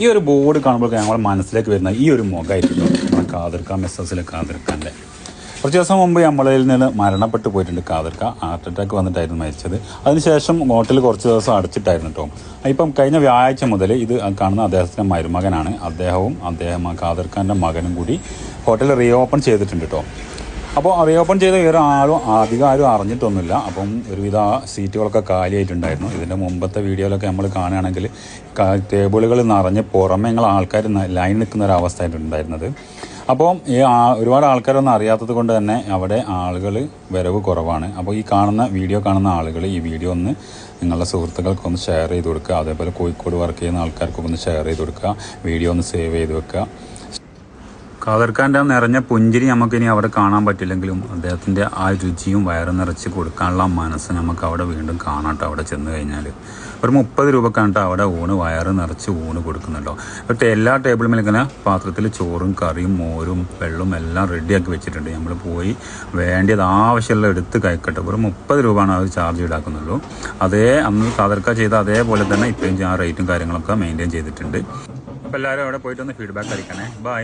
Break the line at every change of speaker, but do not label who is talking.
ഈ ഒരു ബോർഡ് കാണുമ്പോൾ ഞങ്ങളുടെ മനസ്സിലേക്ക് വരുന്ന ഈ ഒരു മുഖമായിരിക്കും. നമ്മുടെ കാതിർക്ക മെസ്സസിലെ കാതിർക്കാന്റെ. കുറച്ച് ദിവസം മുമ്പ് നമ്മളിൽ നിന്ന് മരണപ്പെട്ടു പോയിട്ടുണ്ട് കാതിർക്ക. ഹാർട്ട് അറ്റാക്ക് വന്നിട്ടായിരുന്നു മരിച്ചത്. അതിനുശേഷം ഹോട്ടൽ കുറച്ച് ദിവസം അടച്ചിട്ടായിരുന്നു കേട്ടോ. ഇപ്പം കഴിഞ്ഞ വ്യാഴാഴ്ച മുതൽ ഇത് കാണുന്ന അദ്ദേഹത്തിന്റെ മരുമകനാണ്. അദ്ദേഹവും അദ്ദേഹം കാതിർക്കാന്റെ മകനും കൂടി ഹോട്ടൽ റീ ഓപ്പൺ ചെയ്തിട്ടുണ്ട് കേട്ടോ. അപ്പോൾ റീഓപ്പൺ ചെയ്ത വേറെ ആരും അധികം ആരും അറിഞ്ഞിട്ടൊന്നുമില്ല. അപ്പം ഒരുവിധ സീറ്റുകളൊക്കെ കാലിയായിട്ടുണ്ടായിരുന്നു. ഇതിന്റെ മുമ്പത്തെ വീഡിയോയിലൊക്കെ നമ്മൾ കാണുകയാണെങ്കിൽ ടേബിളുകൾ നിറഞ്ഞ് പുറമെ ഞങ്ങൾ ആൾക്കാർ ലൈൻ നിൽക്കുന്ന ഒരു അവസ്ഥയായിട്ടുണ്ടായിരുന്നത് അപ്പോൾ ഈ ഒരുപാട് ആൾക്കാരൊന്നും അറിയാത്തത് കൊണ്ട് തന്നെ അവിടെ ആളുകൾ വരവ് കുറവാണ്. അപ്പോൾ ഈ കാണുന്ന വീഡിയോ കാണുന്ന ആളുകൾ ഈ വീഡിയോ ഒന്ന് നിങ്ങളുടെ സുഹൃത്തുക്കൾക്കൊന്ന് ഷെയർ ചെയ്ത് കൊടുക്കുക. അതേപോലെ കോഴിക്കോട് വർക്ക് ചെയ്യുന്ന ആൾക്കാർക്കൊക്കെ ഒന്ന് ഷെയർ ചെയ്ത് കൊടുക്കുക. വീഡിയോ ഒന്ന് സേവ് ചെയ്ത് വെക്കുക. ഖാദർഖാന്റെ ആ നിറഞ്ഞ പുഞ്ചിരി നമുക്കിനി അവിടെ കാണാൻ പറ്റില്ലെങ്കിലും അദ്ദേഹത്തിന്റെ ആ രുചിയും വയറ് നിറച്ച് കൊടുക്കാനുള്ള മനസ്സ് നമുക്ക് അവിടെ വീണ്ടും കാണാട്ടോ അവിടെ ചെന്ന് കഴിഞ്ഞാൽ. ഒരു മുപ്പത് രൂപ ട്ടോ അവിടെ ഊണ് വയറ് നിറച്ച് ഊണ് കൊടുക്കുന്നുണ്ടോ. ഇപ്പം എല്ലാ ടേബിളും ഇങ്ങനെ പാത്രത്തിൽ ചോറും കറിയും മോരും വെള്ളവും എല്ലാം റെഡിയാക്കി വെച്ചിട്ടുണ്ട്. നമ്മൾ പോയി വേണ്ടത് ആവശ്യമുള്ള എടുത്ത് കഴിക്കട്ടെ. ഒരു മുപ്പത് രൂപയാണ് അവർ ചാർജ് ഈടാക്കുന്നുള്ളൂ. അതേ അന്ന് ഖാദർക്ക ചെയ്ത അതേപോലെ തന്നെ ഇപ്പോഴും ആ റേറ്റും കാര്യങ്ങളൊക്കെ മെയിന്റെയിൻ ചെയ്തിട്ടുണ്ട്. അപ്പോൾ എല്ലാവരും അവിടെ പോയിട്ടൊന്ന് ഫീഡ്ബാക്ക് അറിയിക്കണേ ബൈ